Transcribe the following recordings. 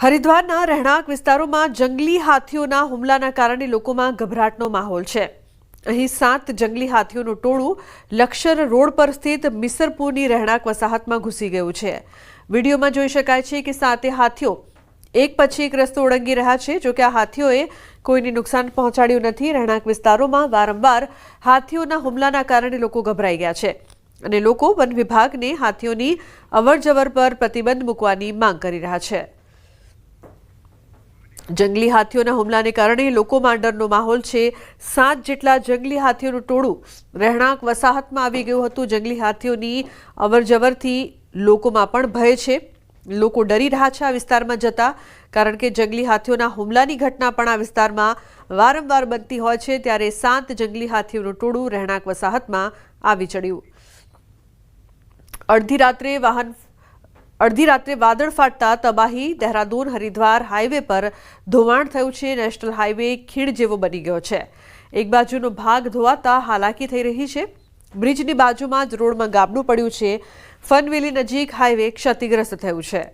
હરિદ્વારના રહેણાંક વિસ્તારોમાં જંગલી હાથીઓના હુમલાના કારણે લોકોમાં ગભરાટનો માહોલ છે. અહીં સાત જંગલી હાથીઓનું ટોળું લક્ષર રોડ પર સ્થિત મિસરપુરની રહેણાંક વસાહતમાં ઘૂસી ગયું છે. વિડીયોમાં જોઈ શકાય છે કે સાતે હાથીઓ એક પછી એક રસ્તો ઓળંગી રહ્યા છે, જોકે આ હાથીઓએ કોઈને નુકસાન પહોંચાડ્યું નથી. રહેણાંક વિસ્તારોમાં વારંવાર હાથીઓના હુમલાના કારણે લોકો ગભરાઈ ગયા છે અને લોકો વન વિભાગને હાથીઓની અવરજવર પર પ્રતિબંધ મૂકવાની માંગ કરી રહ્યા છે. જંગલી હાથીઓના હુમલાને કારણે લોકોમાં ડરનો માહોલ છે. સાત જેટલા જંગલી હાથીઓનું ટોળું રહેણાંક વસાહતમાં આવી ગયું હતું. જંગલી હાથીઓની અવરજવરથી લોકોમાં પણ ભય છે. લોકો ડરી રહ્યા છે આ વિસ્તારમાં જતા, કારણ કે જંગલી હાથીઓના હુમલાની ઘટના પણ આ વિસ્તારમાં વારંવાર બનતી હોય છે. ત્યારે સાત જંગલી હાથીઓનું ટોળું રહેણાંક વસાહતમાં આવી ચડ્યું. અડધી રાત્રે વાહન અડધી રાત્રે વાદળ ફાટતા તબાહી, દહેરાદૂન, હરિદ્વાર હાઈવે પર ધોવાણ થયું છે. નેશનલ હાઈવે ખીણ જેવો બની ગયો છે. એક બાજુનો ભાગ ધોવાતા હાલાકી થઈ રહી છે. બ્રિજની બાજુમાં જ રોડમાં ગાબડું પડ્યું છે. ફનવેલી નજીક હાઈવે ક્ષતિગ્રસ્ત થયું છે.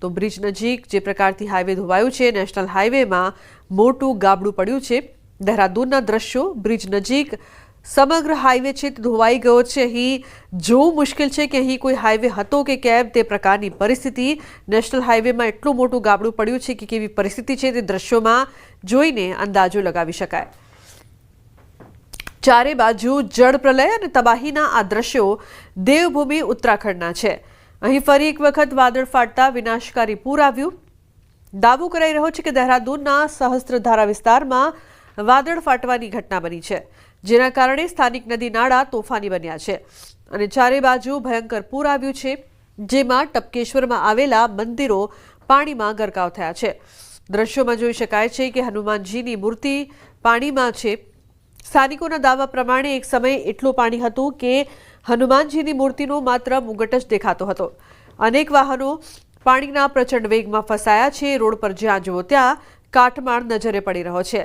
તો બ્રિજ નજીક જે પ્રકારથી હાઈવે ધોવાયું છે, નેશનલ હાઈવેમાં મોટું ગાબડું પડ્યું છે. દહેરાદૂનના દ્રશ્યો, બ્રિજ નજીક સમગ્ર હાઈવે છે તે ધોવાઈ ગયો છે. અહીં જોવું મુશ્કેલ છે કે અહીં કોઈ હાઈવે હતો કે કેમ તે પ્રકારની પરિસ્થિતિ નેશનલ હાઈવેમાં એટલું મોટું ગાબડું પડ્યું છે કે કેવી પરિસ્થિતિ છે તે દ્રશ્યોમાં જોઈને અંદાજો લગાવી શકાય. ચારે બાજુ જળ પ્રલય અને તબાહીના આ દ્રશ્યો દેવભૂમિ ઉત્તરાખંડના છે. અહીં ફરી એક વખત વાદળ ફાટતા વિનાશકારી પૂર આવ્યું. દાવો કરાઈ રહ્યો છે કે દહેરાદૂનના સહસ્ત્રધારા વિસ્તારમાં વાદળ ફાટવાની ઘટના બની છે. જેના કારણે સ્થાનિક નદી નાળા તોફાની બન્યા છે. અને ચારે બાજુ ભયંકર પૂર આવ્યું છે, જેમાં ટપકેશ્વરમાં આવેલા મંદિરો પાણીમાં ગરકાવ થયા છે. દ્રશ્યોમાં જોઈ શકાય છે કે હનુમાનજીની મૂર્તિ પાણીમાં છે. સ્થાનિકોના દાવા પ્રમાણે એક સમયે એટલું પાણી હતું કે હનુમાનજીની મૂર્તિનો માત્ર મુગટ જ દેખાતો હતો. અનેક વાહનો પાણીના પ્રચંડ વેગમાં ફસાયા છે, રોડ પર જ્યાં જુઓ ત્યાં કાટમાળ નજરે પડી રહ્યો છે.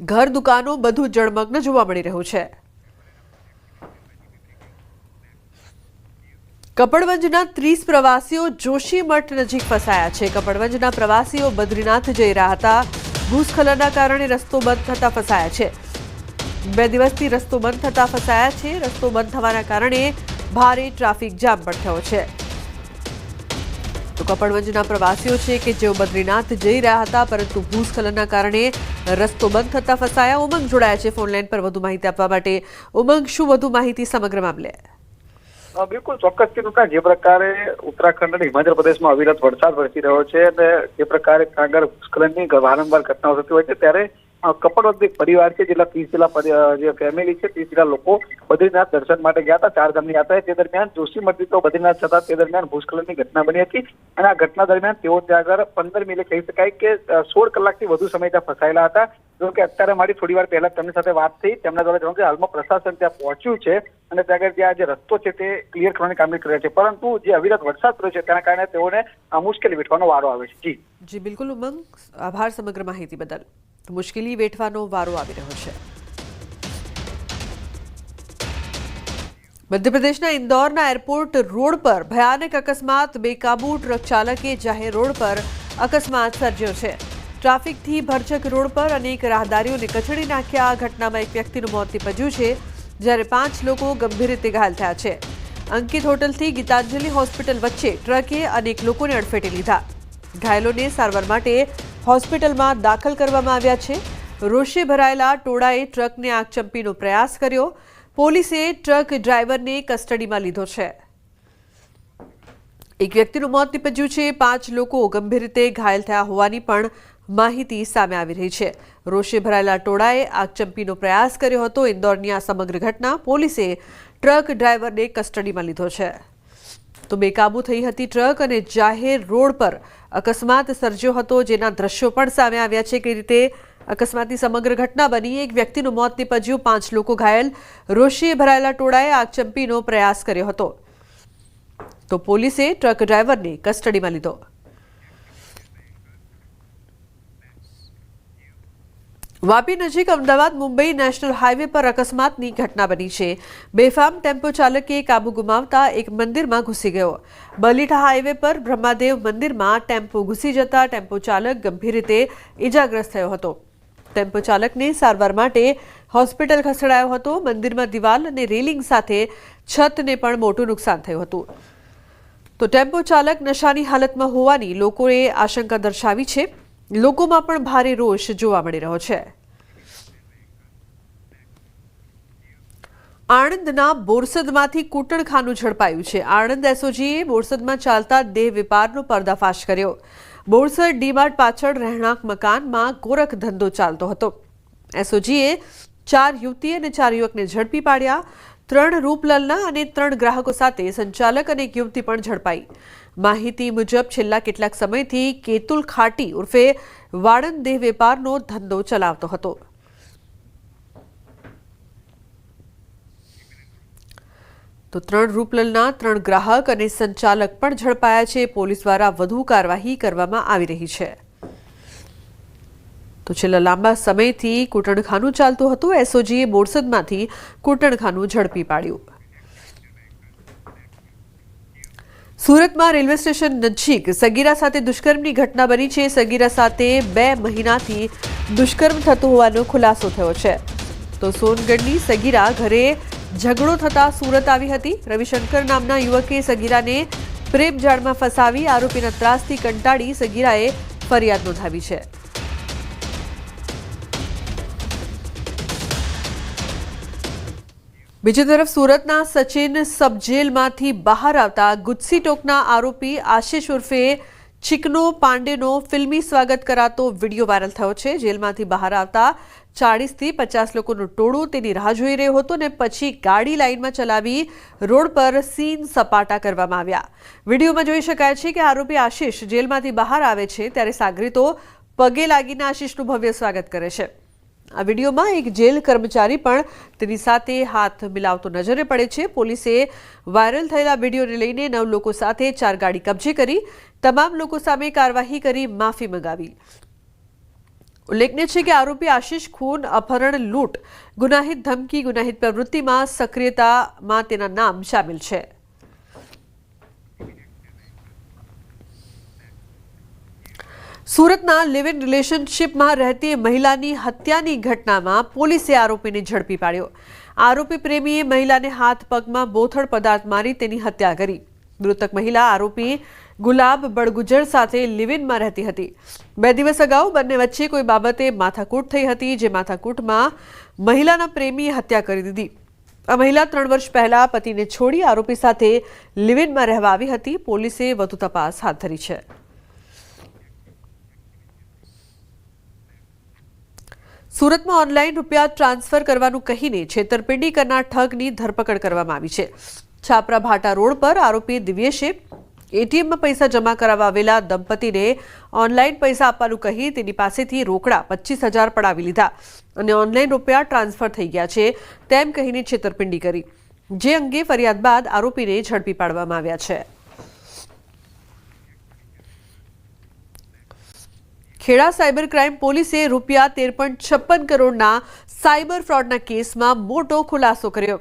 ઘર દુકાનો બધું જળમગ્ન જોવા મળી રહ્યું છે. કપડવંજના ત્રીસ પ્રવાસીઓ જોશીમઠ નજીક ફસાયા છે. કપડવંજના પ્રવાસીઓ બદ્રીનાથ જઈ રહ્યા હતા. ભૂસ્ખલનના કારણે રસ્તો બંધ થતા ફસાયા છે. બે દિવસથી રસ્તો બંધ થતા ફસાયા છે. રસ્તો બંધ થવાના કારણે ભારે ટ્રાફિક જામ પણ થયો છે. કપડવંજના પ્રવાસીઓ છે કે જેઓ બદ્રીનાથ જઈ રહ્યા હતા, પરંતુ ભૂસ્ખલનના કારણે રસ્તો બંધ થતા ફસાયા. ઉમંગ જોડાયા છે ફોનલાઈન પર વધુ માહિતી આપવા માટે. ઉમંગ, શું વધુ માહિતી સમગ્ર મામલે? બિલકુલ. ચોક્કસ કીધું જે પ્રકારે ઉત્તરાખંડ અને હિમાચલ પ્રદેશમાં અવિરત વરસાદ વરસી રહ્યો છે અને જે પ્રકારે કાંગર ભૂસ્ખલનની વારંવાર ઘટનાઓ થતી હોય છે, ત્યારે એક પરિવાર છે, જેટલા ત્રીસ જેટલા જે ફેમિલી છે, ત્રીસ જેટલા લોકો બદ્રીનાથ દર્શન માટે ગયા હતા, ચાર ધામની યાત્રા તે દરમિયાન જોશીમઠથી તો બદ્રીનાથ જતા તે દરમિયાન ભૂસ્ખલનની ઘટના બની હતી અને આ ઘટના દરમિયાન તેઓ ત્યાં આગળ પંદર મિલે કહી શકાય કે સોળ કલાકથી વધુ સમય ત્યાં ફસાયેલા હતા. જો કે અત્યારે મારી થોડી વાર પહેલા તેમની સાથે વાત થઈ, તેમના દ્વારા જણાવ્યું કે હાલમાં પ્રશાસન ત્યાં પહોંચ્યું છે અને ત્યાં આગળ ત્યાં જે રસ્તો છે તે ક્લિયર કરવાની કામગીરી કરે છે. પરંતુ જે અવિરત વરસાદ પડ્યો છે, તેના કારણે તેઓને મુશ્કેલી વેઠવાનો વારો આવે છે. જી. જી, બિલકુલ ઉમંગ. આભાર સમગ્ર માહિતી બદલ. મુશ્કેલી વેઠવાનો વારો આવી રહ્યો છે. મધ્યપ્રદેશના ઇન્દોરના એરપોર્ટ રોડ પર ભયાનક અકસ્માત બેકાબુ ટ્રક ચાલકે જાહેર રોડ પર અકસ્માત સર્જ્યો છે. ટ્રાફિકથી ભરચક રોડ પર અનેક રાહદારીઓને કચડી નાખ્યા આ ઘટનામાં એક વ્યક્તિનું મોત નિપજ્યું છે, જ્યારે પાંચ લોકો ગંભીર રીતે ઘાયલ થયા છે. અંકિત હોટલથી ગીતાંજલિ હોસ્પિટલ વચ્ચે ટ્રકે અનેક લોકોને અડફેટે લીધા. ઘાયલોને સારવાર માટે હોસ્પિટલમાં દાખલ કરવામાં આવ્યા છે. રોષે ભરાયેલા ટોળાએ ટ્રકને આગચંપીનો પ્રયાસ કર્યો. પોલીસે ટ્રક ડ્રાઈવરને કસ્ટડીમાં લીધો છે. એક વ્યક્તિનું મોત નીપજ્યું છે. પાંચ લોકો ગંભીર રીતે ઘાયલ થયા હોવાની પણ માહિતી સામે આવી રહી છે. રોષે ભરાયેલા ટોળાએ આગચંપીનો પ્રયાસ કર્યો હતો. ઇન્દોરની આ સમગ્ર ઘટના પોલીસે ટ્રક ડ્રાઈવરને કસ્ટડીમાં લીધો છે. તો બેકાબુ થઈ હતી ટ્રક અને જાહેર રોડ પર અકસ્માત સર્જ્યો હતો. જેના દ્રશ્યો પણ સામે આવ્યા છે કે રીતે અકસ્માતની સમગ્ર ઘટના બની. એક વ્યક્તિનું મોત નીપજ્યું. પાંચ લોકો ઘાયલ. રોષીએ ભરાયેલા ટોળાએ આગચંપીનો પ્રયાસ કર્યો હતો. તો પોલીસે ટ્રક ડ્રાઈવરને કસ્ટડીમાં લીધો. વાપી નજીક અમદાવાદ મુંબઈ નેશનલ હાઈવે પર અકસ્માતની ઘટના બની છે. બેફામ ટેમ્પો ચાલકે કાબુ ગુમાવતા એક મંદિરમાં ઘૂસી ગયો. બલીઠા હાઈવે પર બ્રહ્માદેવ મંદિરમાં ટેમ્પો ઘૂસી જતા ટેમ્પો ચાલક ગંભીર રીતે ઇજાગ્રસ્ત થયો હતો. ટેમ્પો ચાલકને સારવાર માટે હોસ્પિટલ ખસેડાયો હતો. મંદિરમાં દિવાલ અને રેલિંગ સાથે છતને પણ મોટું નુકસાન થયું હતું. તો ટેમ્પો ચાલક નશાની હાલતમાં હોવાની લોકોએ આશંકા દર્શાવી છે. લોકોમાં પણ ભારે રોષ જોવા મળી રહ્યો છે. આણંદના બોરસદમાંથી કૂટણખાનું ઝડપાયું છે. આણંદ એસઓજીએ બોરસદમાં ચાલતા દેહ વેપારનો પર્દાફાશ કર્યો. બોરસદ ડીમાર્ટ પાછળ રહેણાંક મકાનમાં ગોરખ ધંધો ચાલતો હતો. એસઓજીએ ચાર યુવતી અને ચાર યુવકને ઝડપી પાડ્યા. ત્રણ રૂપલલના અને ત્રણ ગ્રાહકો સાથે સંચાલક અને એક યુવતી પણ ઝડપાઈ. માહિતી મુજબ છેલ્લા કેટલાક સમયથી કેતુલ ખાટી ઉર્ફે વાળંદ દેહ વેપારનો ધંધો ચલાવતો હતો. તો ત્રણ રૂપલલના ત્રણ ગ્રાહક અને સંચાલક પણ ઝડપાયા છે. પોલીસ દ્વારા વધુ કાર્યવાહી કરવામાં આવી રહી છે. તો છેલ્લા લાંબા સમયથી કૂટણખાનું ચાલતું હતું. એસઓજીએ બોરસદમાંથી કૂટણખાનું ઝડપી પાડ્યું. સુરતમાં રેલવે સ્ટેશન નજીક સગીરા સાથે દુષ્કર્મની ઘટના બની છે. સગીરા સાથે બે મહિનાથી દુષ્કર્મ થતું હોવાનો ખુલાસો થયો છે. તો સોનગઢની સગીરા ઘરે ઝઘડો થતાં સુરત આવી હતી. રવિશંકર નામના યુવકે સગીરાને પ્રેમ જાળમાં ફસાવી આરોપીના ત્રાસથી કંટાળી સગીરાએ ફરિયાદ નોંધાવી છે. બીજી તરફ સુરતના સચિન સબજેલમાંથી બહાર આવતા ગુજસી ટોકના આરોપી આશિષ ઉર્ફે ચિકનો પાંડેનો ફિલ્મી સ્વાગત કરાતો વીડિયો વાયરલ થયો છે. જેલમાંથી બહાર આવતા ચાળીસથી પચાસ લોકોનું ટોળું તેની રાહ જોઈ રહ્યું હતું ને પછી ગાડી લાઇનમાં ચલાવી રોડ પર સીન સપાટા કરવામાં આવ્યા. વિડીયોમાં જોઈ શકાય છે કે આરોપી આશિષ જેલમાંથી બહાર આવે છે ત્યારે સાગરીતો પગે લાગીને આશિષનું ભવ્ય સ્વાગત કરે છે. આ વિડીયોમાં એક જેલ કર્મચારી પણ તેની સાથે હાથ મિલાવતો નજરે પડે છે. પોલીસે વાયરલ થયેલા વિડીયોને લઈને નવ લોકો સાથે ચાર ગાડી કબજે કરી, તમામ લોકો સામે કાર્યવાહી કરી, માફી મંગાવી. ઉલ્લેખનીય છે કે આરોપી આશિષ ખૂન, અપહરણ, લૂંટ, ગુનાહિત ધમકી, ગુનાહિત પ્રવૃત્તિમાં સક્રિયતામાં તેના નામ સામેલ છે. સુરતના લિવ ઇન રિલેશનશિપમાં રહેતી મહિલાની હત્યાની ઘટનામાં પોલીસે આરોપીને ઝડપી પાડ્યો. આરોપી પ્રેમીએ મહિલાને હાથ પગમાં બોથડ પદાર્થ મારી તેની હત્યા કરી. મૃતક મહિલા આરોપી ગુલાબ બળગુજર સાથે લિવિનમાં રહેતી હતી. બે દિવસ અગાઉ બંને વચ્ચે કોઈ બાબતે માથાકૂટ થઈ હતી, જે માથાકૂટમાં મહિલાના પ્રેમીએ હત્યા કરી દીધી. આ મહિલા ત્રણ વર્ષ પહેલા પતિને છોડી આરોપી સાથે લિવિનમાં રહેવા આવી હતી. પોલીસે વધુ તપાસ હાથ ધરી છે. સુરતમાં ઓનલાઈન રૂપિયા ટ્રાન્સફર કરવાનું કહીને છેતરપિંડી કરનાર ઠગની ધરપકડ કરવામાં આવી છે. છાપરા ભાટા રોડ પર આરોપી દિવ્યેશે એટીએમમાં પૈસા જમા કરાવવા આવેલા દંપતીને ઓનલાઈન પૈસા આપવાનું કહી તેની પાસેથી રોકડા પચીસ હજાર પડાવી લીધા અને ઓનલાઈન રૂપિયા ટ્રાન્સફર થઈ ગયા છે તેમ કહીને છેતરપિંડી કરી. જે અંગે ફરિયાદ બાદ આરોપીને ઝડપી પાડવામાં આવ્યા છે. ખેડા સાયબર ક્રાઇમ પોલીસે રૂપિયા તેર પોઈન્ટ છપ્પન કરોડના સાયબર ફ્રોડના કેસમાં મોટો ખુલાસો કર્યો.